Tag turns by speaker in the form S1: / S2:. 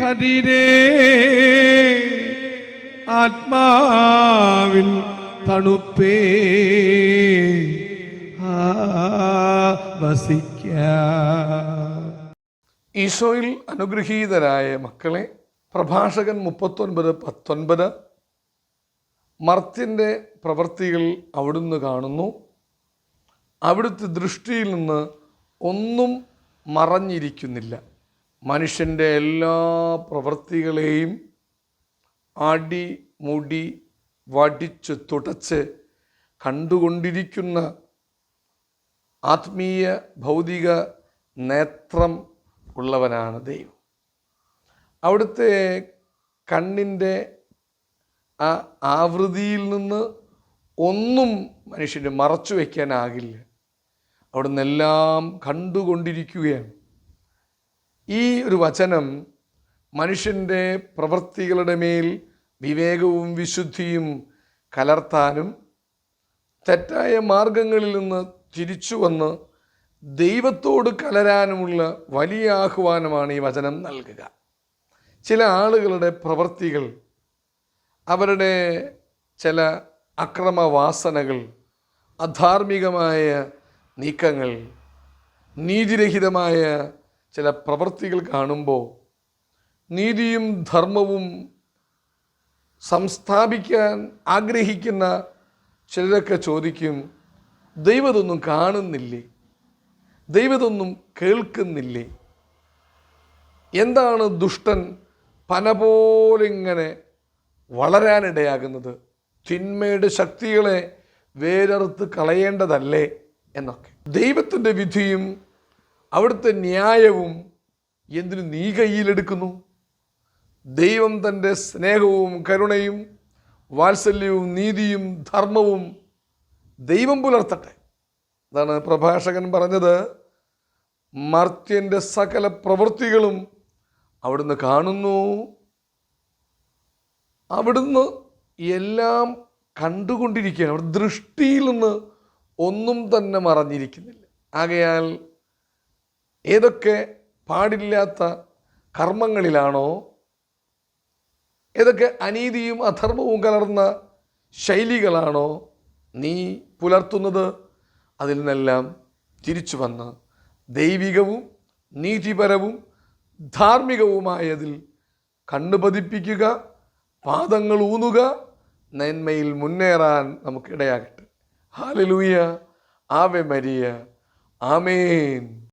S1: കതിരേ ആത്മാവിൽ തണുപ്പേ. വസിക്ക.
S2: ഈശോയിൽ അനുഗ്രഹീതരായ മക്കളെ പ്രഭാഷകൻ മുപ്പത്തൊൻപത് പത്തൊൻപത് മർത്തിന്റെ പ്രവൃത്തികൾ അവിടുന്ന് കാണുന്നു. അവിടുത്തെ ദൃഷ്ടിയിൽ നിന്ന് ഒന്നും മറഞ്ഞിരിക്കുന്നില്ല. മനുഷ്യന്റെ എല്ലാ പ്രവൃത്തികളെയും അടി മുടി വടിച്ച് തുടച്ച് കണ്ടുകൊണ്ടിരിക്കുന്ന ആത്മീയ ഭൗതിക നേത്രം ഉള്ളവനാണ് ദൈവം. അവിടുത്തെ കണ്ണിന്റെ ആ ആവൃതിയിൽ നിന്ന് ഒന്നും മനുഷ്യന് മറച്ചു വയ്ക്കാനാകില്ല അവിടുന്ന് എല്ലാം കണ്ടുകൊണ്ടിരിക്കുകയാണ്. ഈ ഒരു വചനം മനുഷ്യന്റെ പ്രവൃത്തികളുടെ മേൽ വിവേകവും വിശുദ്ധിയും കലർത്താനും തെറ്റായ മാർഗങ്ങളിൽ നിന്ന് തിരിച്ചു വന്ന് ദൈവത്തോട് കലരാനുമുള്ള വലിയ ആഹ്വാനമാണ് ഈ വചനം നൽകുക. ചില ആളുകളുടെ പ്രവൃത്തികൾ അവരുടെ ചില അക്രമവാസനകൾ അധാർമികമായ നീക്കങ്ങൾ നീതിരഹിതമായ ചില പ്രവൃത്തികൾ കാണുമ്പോൾ നീതിയും ധർമ്മവും സംസ്ഥാപിക്കാൻ ആഗ്രഹിക്കുന്ന ചിലരൊക്കെ ചോദിക്കും ദൈവതൊന്നും കാണുന്നില്ലേ? ദൈവതൊന്നും കേൾക്കുന്നില്ലേ? എന്താണ് ദുഷ്ടൻ പന പോലെ ഇങ്ങനെ വളരാനിടയാകുന്നത്? തിന്മയുടെ ശക്തികളെ വേരറുത്ത് കളയേണ്ടതല്ലേ എന്നൊക്കെ. ദൈവത്തിന്റെ വിധിയും അവിടുത്തെ ന്യായവും എന്തിനു നീ കയ്യിലെടുക്കുന്നു? ദൈവം തന്റെ സ്നേഹവും കരുണയും വാത്സല്യവും നീതിയും ധർമ്മവും ദൈവം പുലർത്തട്ടെ. അതാണ് പ്രഭാഷകൻ പറഞ്ഞത്. മർത്യന്റെ സകല പ്രവൃത്തികളും അവിടുന്ന് കാണുന്നു. അവിടുന്ന് എല്ലാം കണ്ടുകൊണ്ടിരിക്കുകയാണ്. അവിടെ ദൃഷ്ടിയിൽ നിന്ന് ഒന്നും തന്നെ മറഞ്ഞിരിക്കുന്നില്ല. ആകയാൽ ഏതൊക്കെ പാടില്ലാത്ത കർമ്മങ്ങളിലാണോ ഏതൊക്കെ അനീതിയും അധർമ്മവും കലർന്ന ശൈലികളാണോ നീ പുലർത്തുന്നത് അതിൽ നിന്നെല്ലാം തിരിച്ചു വന്ന് ദൈവികവും നീതിപരവും ധാർമ്മികവുമായതിൽ കണ്ണു പതിപ്പിക്കുക പാദങ്ങൾ ഊന്നുക നന്മയിൽ മുന്നേറാൻ നമുക്കിടയാകട്ടെ. Hallelujah ആവെ Maria. ആമേൻ.